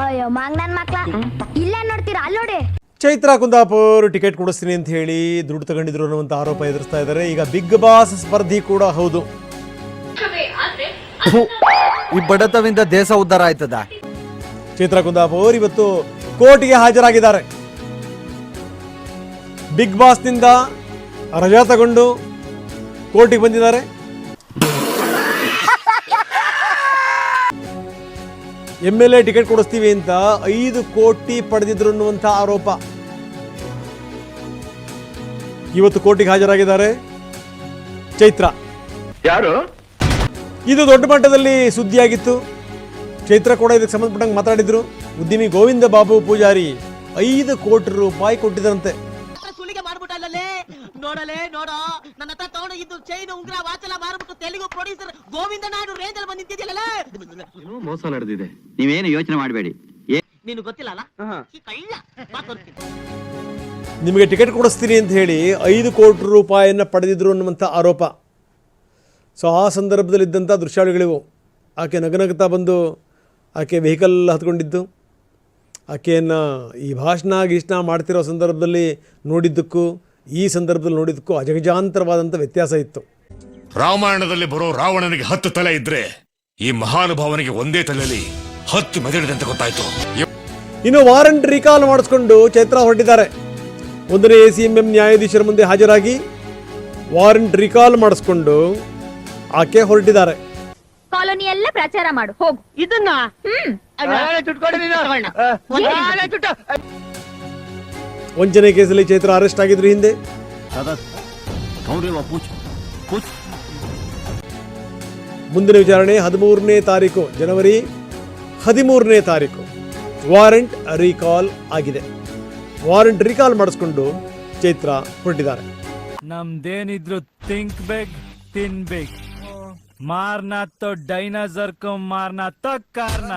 ಅಯ್ಯೋ ಮಂಗನ ಮಕ್ಳ. ಇಲ್ಲೇ ನೋಡ್ತೀರಾ? ಅಲ್ಲಿ ನೋಡಿ. ಚೈತ್ರಾ ಕುಂದಾಪುರ್ ಟಿಕೆಟ್ ಕೊಡಿಸ್ತೀನಿ ಅಂತ ಹೇಳಿ ದುಡ್ಡು ತಗೊಂಡಿದ್ರು ಅನ್ನುವಂತ ಆರೋಪ ಎದುರಿಸ್ತಾ ಇದ್ದಾರೆ. ಈಗ ಬಿಗ್ ಬಾಸ್ ಸ್ಪರ್ಧಿ ಕೂಡ ಹೌದು. ಈ ಬಡತವಿಂದ ದೇಶ ಉದ್ಧಾರ ಆಯ್ತದ? ಚೈತ್ರ ಕುಂದಾಪುರ್ ಇವತ್ತು ಕೋರ್ಟ್ಗೆ ಹಾಜರಾಗಿದ್ದಾರೆ. ಬಿಗ್ ಬಾಸ್ನಿಂದ ರಜಾ ತಗೊಂಡು ಕೋರ್ಟಿಗೆ ಬಂದಿದ್ದಾರೆ. ಎಂ ಎಲ್ ಎ ಟಿಕೆಟ್ ಕೊಡಿಸ್ತೀವಿ ಅಂತ ಐದು ಕೋಟಿ ಪಡೆದಿದ್ರು ಅನ್ನುವಂಥ ಆರೋಪ. ಇವತ್ತು ಕೋರ್ಟಿಗೆ ಹಾಜರಾಗಿದ್ದಾರೆ ಚೈತ್ರ. ಯಾರು? ಇದು ದೊಡ್ಡ ಮಟ್ಟದಲ್ಲಿ ಸುದ್ದಿಯಾಗಿತ್ತು. ಚೈತ್ರ ಕೂಡ ಇದಕ್ಕೆ ಸಂಬಂಧಪಟ್ಟಂಗೆ ಮಾತಾಡಿದ್ರು. ಉದ್ಯಮಿ ಗೋವಿಂದ ಬಾಬು ಪೂಜಾರಿ ಐದು ಕೋಟಿ ರೂಪಾಯಿ ಕೊಟ್ಟಿದ್ದರಂತೆ. ಸುಲಿಗೆ ಮಾಡ್ಬಿಟ್ಟಲ್ಲೇ ನೋಡಲೇ ನೋಡೋ. ನನ್ನ ಹತ್ರ ತಗೊಂಡು ಇದು ಚೈನ್ ಉಂಗ್ರ ವಾಚಲ ಮಾರ್ಬಿಟ್ಟು ತೆಲುಗು ಪ್ರೊಡ್ಯೂಸರ್ ಗೋವಿಂದ ನಾಡು ರೇಂಜ್ ಅಲ್ಲಿ ಬಂದು ನಿಂತಿದ್ಯಲ್ಲ ಮೋಸ ನಡೆದಿದೆ. ನೀವೇನು ಯೋಚನೆ ಮಾಡಬೇಡಿ. ನೀನು ಗೊತ್ತಿಲ್ಲ ಅಲ್ಲ? ಈ ಕಳ್ಳ ಬಾ ನಿಮಗೆ ಟಿಕೆಟ್ ಕೊಡಿಸ್ತೀನಿ ಅಂತ ಹೇಳಿ ಐದು ಕೋಟಿ ರೂಪಾಯಿಯನ್ನು ಪಡೆದಿದ್ರು ಅನ್ನುವಂಥ ಆರೋಪ. ಸೊ ಆ ಸಂದರ್ಭದಲ್ಲಿದ್ದಂಥ ದೃಶ್ಯಾವಳಿಗಳಿವು. ಆಕೆ ನಗನಗ್ತಾ ಬಂದು ಆಕೆ ವೆಹಿಕಲ್ ಹತ್ಕೊಂಡಿದ್ದು. ಆಕೆಯನ್ನು ಈ ಭಾಷಣ ಗೀಷಣ ಮಾಡ್ತಿರೋ ಸಂದರ್ಭದಲ್ಲಿ ನೋಡಿದ್ದಕ್ಕೂ ಈ ಸಂದರ್ಭದಲ್ಲಿ ನೋಡಿದಕ್ಕೂ ಅಜಗಜಾಂತರವಾದಂಥ ವ್ಯತ್ಯಾಸ ಇತ್ತು. ರಾಮಾಯಣದಲ್ಲಿ ಬರೋ ರಾವಣನಿಗೆ ಹತ್ತು ತಲೆ ಇದ್ರೆ ಈ ಮಹಾನುಭಾವನಿಗೆ ಒಂದೇ ತಲೆಯಲ್ಲಿ ಹತ್ತು ಮೆದಳಿದಂತೆ ಅಂತ ಗೊತ್ತಾಯ್ತು. ಇನ್ನು ವಾರಂಟ್ ರೀಕಾಲ್ ಮಾಡಿಸ್ಕೊಂಡು ಚೈತ್ರ ಹೊರಟಿದ್ದಾರೆ. ಒಂದನೇ ಎ ಸಿ ಎಂ ಎಂ ನ್ಯಾಯಾಧೀಶರ ಮುಂದೆ ಹಾಜರಾಗಿ ವಾರಂಟ್ ರೀಕಾಲ್ ಮಾಡಿಸ್ಕೊಂಡು ಆಕೆ ಹೊರಟಿದ್ದಾರೆ. ಕಾಲೋನಿ ಎಲ್ಲ ಪ್ರಚಾರ ಮಾಡು ಹೋಗು. ಇದನ್ನ? ಹ್ಮ್. ವಂಚನೆ ಕೇಸಲ್ಲಿ ಚೈತ್ರ ಅರೆಸ್ಟ್ ಆಗಿದ್ರು ಹಿಂದೆ? ಮುಂದಿನ ವಿಚಾರಣೆ ಹದಿಮೂರನೇ ತಾರೀಕು ಜನವರಿ ಹದಿಮೂರನೇ ತಾರೀಕು. ವಾರಂಟ್ ರೀಕಾಲ್ ಆಗಿದೆ. ವಾರಂಟ್ ರೀಕಾಲ್ ಮಾಡಿಸ್ಕೊಂಡು ಚೈತ್ರ ಹೊರಟಿದ್ದಾರೆ. ನಮ್ದೇನಿದ್ರು ತಿಂಕ್ ಬೇಕ್ ತಿನ್ಬೇಕ್ ಮಾರ್ನಾಥ್ ತೋ ಮಾರ್ನಾಥ್ ಕೋ ಮಾರ್ನಾ ತೋ ಕಾರ್ನ